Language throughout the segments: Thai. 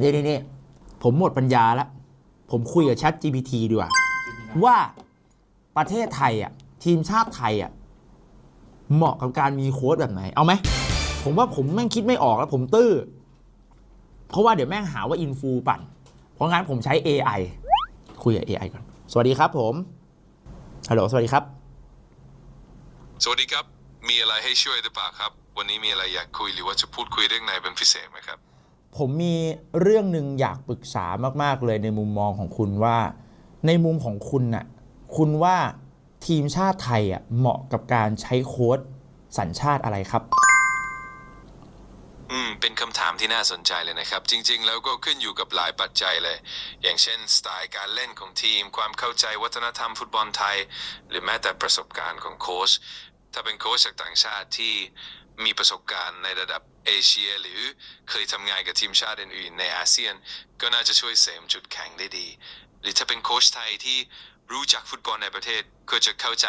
นี่นี่นี่ผมหมดปัญญาแล้ว ผมคุยกับ Chat GPT ดีกว่า ว่าประเทศไทยอะทีมชาติไทยอะเหมาะกับการมีโค้ดแบบไหน เอาไหม ผมว่าผมแม่งคิดไม่ออกแล้วผมตื้อ เพราะว่าเดี๋ยวแม่งหาว่าอินฟูปั่น เพราะงั้นผมใช้ AI คุยกับ AI ก่อน สวัสดีครับผม ฮัลโหล สวัสดีครับ สวัสดีครับ มีอะไรให้ช่วยหรือเปล่าครับ วันนี้มีอะไรอยากคุยหรือว่าจะพูดคุยเรื่องไหนเป็นพิเศษไหมครับ ผมมีเรื่องหนึ่งอยากปรึกษามาก ๆ เลยในมุมมองของคุณว่า ในมุมของคุณน่ะคุณว่าทีมชาติไทยอะเหมาะกับการใช้โค้ดสัญชาติอะไรครับ อืม เป็นคำถามที่น่าสนใจเลยนะครับ จริง ๆ แล้วก็ขึ้นอยู่กับหลายปัจจัยเลย อย่างเช่น สไตล์การเล่นของทีม ความเข้าใจวัฒนธรรมฟุตบอลไทย หรือแม้แต่ประสบการณ์ของโค้ช ถ้าเป็นโค้ชจากต่างชาติที่มีประสบการณ์ในระดับเอเชีย หรือเคยทำงานกับทีมชาติอื่นๆในอาเซียน ก็น่าจะช่วยเสริมจุดแข็งได้ดี หรือถ้าเป็นโค้ชไทยที่รู้จักฟุตบอลในประเทศก็จะเข้าใจ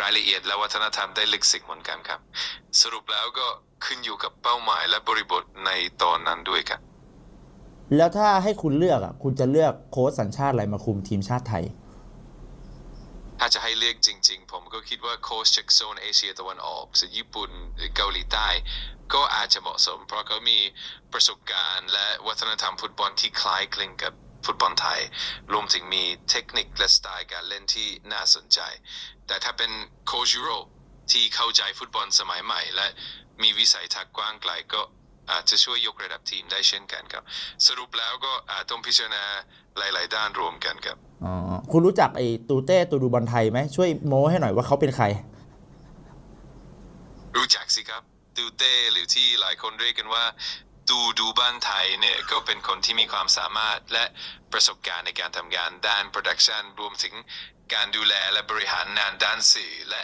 รายละเอียดและวัฒนธรรมได้ลึกซึ้งเหมือนกันครับ สรุปแล้วก็ขึ้นอยู่กับเป้าหมายและบริบทในตอนนั้นด้วยครับแล้วถ้าให้คุณเลือกอะคุณจะเลือกโค้ชสัญชาติอะไรมาคุมทีมชาติไทย ถ้าจะให้เลือกจริง ๆ ผมก็คิดว่าโค้ชจากโซนเอเชียตะวันออกซึ่งญี่ปุ่นเกาหลีใต้ ก็อาจจะเหมาะสม เพราะเขามีประสบการณ์ และวัฒนธรรมฟุตบอลที่คล้ายคลึงกับฟุตบอลไทย รวมถึงมีเทคนิคและสไตล์การเล่นที่น่าสนใจ แต่ถ้าเป็นโค้ชยุโรปที่เข้าใจฟุตบอลสมัยใหม่ และมีวิสัยทัศน์กว้างไกลก็อาจจะช่วยยกระดับทีมได้เช่นกันครับ สรุปแล้วก็อาจต้องพิจารณาหลาย ๆ ด้านรวมกันครับ คุณรู้จักไอ้ตูเต้ตูดูบอลไทยไหมช่วยโม้ให้หน่อยว่าเขาเป็นใคร รู้จักสิครับ ตูเต้หรือที่หลายคนเรียกกันว่าตูดูบ้านไทยเนี่ยก็เป็นคนที่มีความสามารถและประสบการณ์ในการทำงานด้านโปรดักชันรวมถึงการดูแลและบริหารงานด้านสื่อ และ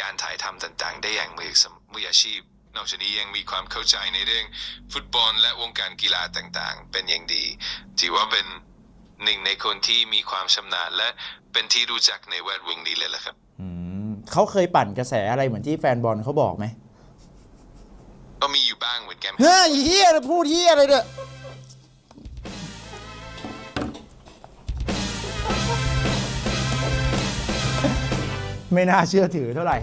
การถ่ายทำต่างๆ ได้อย่างมือมืออาชีพ นอกจากนี้ยังมีความเข้าใจในเรื่องฟุตบอลและวงการกีฬาต่างๆ เป็นอย่างดีถือว่าเป็น หนึ่งในคนที่มีความชำนาญและเป็นที่รู้จักในแวดวงนี้เลยแหละครับอืมเขาเคยปั่นกระแสอะไรเหมือนที่แฟนบอลเขาบอกไหมก็มีอยู่บ้างเหมือนกันเฮ้ยเฮียพูดเฮียอะไรเนี่ยไม่น่าเชื่อถือเท่าไหร่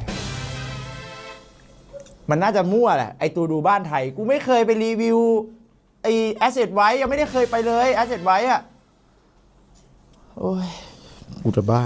มันน่าจะมั่วแหละ ไอตัวดูบ้านไทย กูไม่เคยไปรีวิว ไอแอสเซทไว้ยังไม่ได้เคยไปเลยแอสเซทไว้อะ โอ้ยกูจะบ้า